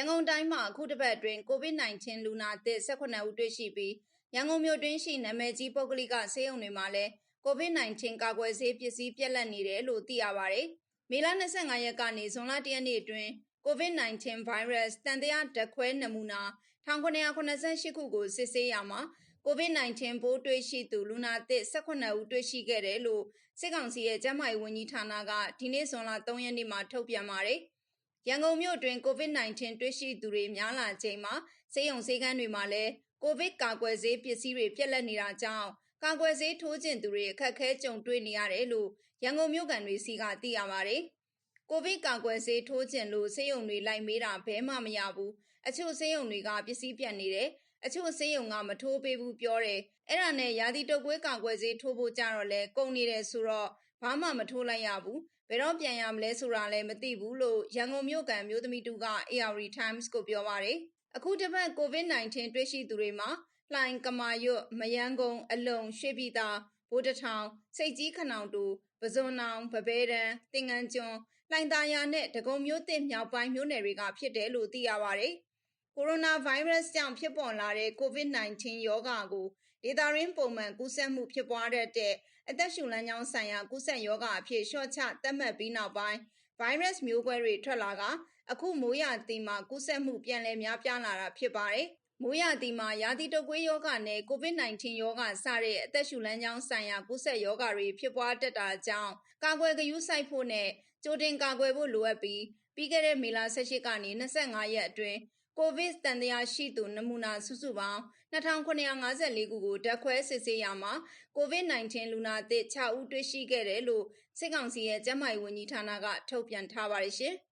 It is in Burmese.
န်ကုန်တိုင်းမှာအခုတစ်ပတ်အတွင်း COVID-19 လူနာသစ် 18 ဦးတွေ့ရှိပြီးရန်ကုန်မြို့တွင်းရှိနာမည်ကြီးပုဂ္ဂလိကဆေးရုံတွေမှာလည်း COVID-19 ကာကွယ်ဆေးပစ္စည်းပြက်လက်နေတယ်လို့သိရပါတယ်။မေလ25ရက်ကနေဇွန်လ1ရက်နေ့အတွင်း COVID-19 virus တန်တရားဓာတ်ခွဲနမူနာ1988ခုကိုစစ်ဆေးရမှာ COVID-19 ပိုးတွေ့ရှိသူလူနာသစ်18ဦးတွေ့ရှိခဲ့တယ်လို့စစ်ကောင်စီရဲ့ကျန်းမာရေးဝန်ကြီးဌာနကဒီနေ့ဇွန်လ3ရက်နေ့မှာထုတ်ပြန်ပါတယ်။ ရန်ကုန်မြို့တွင် COVID-19 တွေ့ရှိသူတွေများလာချိန်မှာဆေးရုံဆေးခန်းတွေမှာလည်း ကိုဗစ်ကာကွယ်ဆေးပစ္စည်းတွေ ပြက်လက်နေတာကြောင့် ကာကွယ်ဆေးထိုးကျင်သူတွေ အခက်အခဲကြုံတွေ့နေရတယ်လို့ ရန်ကုန်မြို့ကန်တွေစီက သိရပါတယ်။ကိုဗစ်ကာကွယ်ဆေးထိုးကျင်လို့ ဆေးရုံတွေ လိုက်မေးတာဘဲမှမရဘူး။အချို့ဆေးရုံတွေက ပစ္စည်းပြက်နေတယ်။အချို့ဆေးရုံက မထိုးပေးဘူးပြောတယ်။အဲ့ဒါနဲ့ ရာသီတုပ်ကွေး ကာကွယ်ဆေးထိုးဖို့ကြတော့လဲကုန်နေတယ်ဆိုတော့ ဘာမှမထိုးလိုက်ရဘူး။ဘယ်တော့ပြန်ရမလဲဆိုတာလည်းမသိဘူးလို့ရန်ကုန်မြို့ကန်မျိုးသမီးတူက AR Times ကိုပြောပါတယ်။အခုတစ်ပတ် COVID-19 တွေ့ရှိသူတွေမှာလှိုင်ကမာရွတ်မယန်းကုန်းအလုံရွှေပြည်သာဘိုးတထောင်စိတ်ကြီးခနောင်တူပဇွန်နောင်ဗဘဲတန်းတင်ငန်းကျွန်းလှိုင်သာယာနဲ့ဒဂုံမျိုးတစ်မြောက်ပိုင်းမြို့နယ်တွေကဖြစ်တယ်လို့သိရပါတယ်။ ကိုရိုနာဗိုင်းရပ်စ်ကြောင့်ဖြစ်ပေါ်လာတဲ့ COVID-19 ရောဂါကိုဒေတာရင်းပုံမှန်ကူးစက်မှုဖြစ်ပွားတဲ့အသက်ရှူလမ်းကြောင်းဆိုင်ရာကူးစက်ရောဂါအဖြစ်လျှော့ချသတ်မှတ်ပြီးနောက်ပိုင်းဗိုင်းရပ်စ်မျိုးကွဲတွေထွက်လာကအခုမိုးရသီမှာကူးစက်မှုပြန်လည်များပြားလာတာဖြစ်ပါတယ်။မိုးရသီမှာရာသီတုပ်ကွေးယောဂနဲ့ COVID-19 ယောဂစတဲ့အသက်ရှူလမ်းကြောင်းဆိုင်ရာကူးစက်ယောဂတွေဖြစ်ပွားတတ်တာကြောင့်ကာကွယ်ဂရုစိုက်ဖို့နဲ့ကြိုတင်ကာကွယ်ဖို့လိုအပ်ပြီးပြီးခဲ့တဲ့မေလ18ကနေ25ရက်အတွင်း ကိုဗစ်တန်တရားရှိသူ နမူနာစုစုပေါင်း2954ခုကို ဓာတ်ခွဲစစ်ဆေးရမှာကိုဗစ် -19 လူနာသစ်6ဦး တွေ့ရှိခဲ့တယ်လို့ စစ်ကောင်စီရဲ့ ကျန်းမာရေးဝန်ကြီးဌာနက ထုတ်ပြန်ထားပါတယ်ရှင်။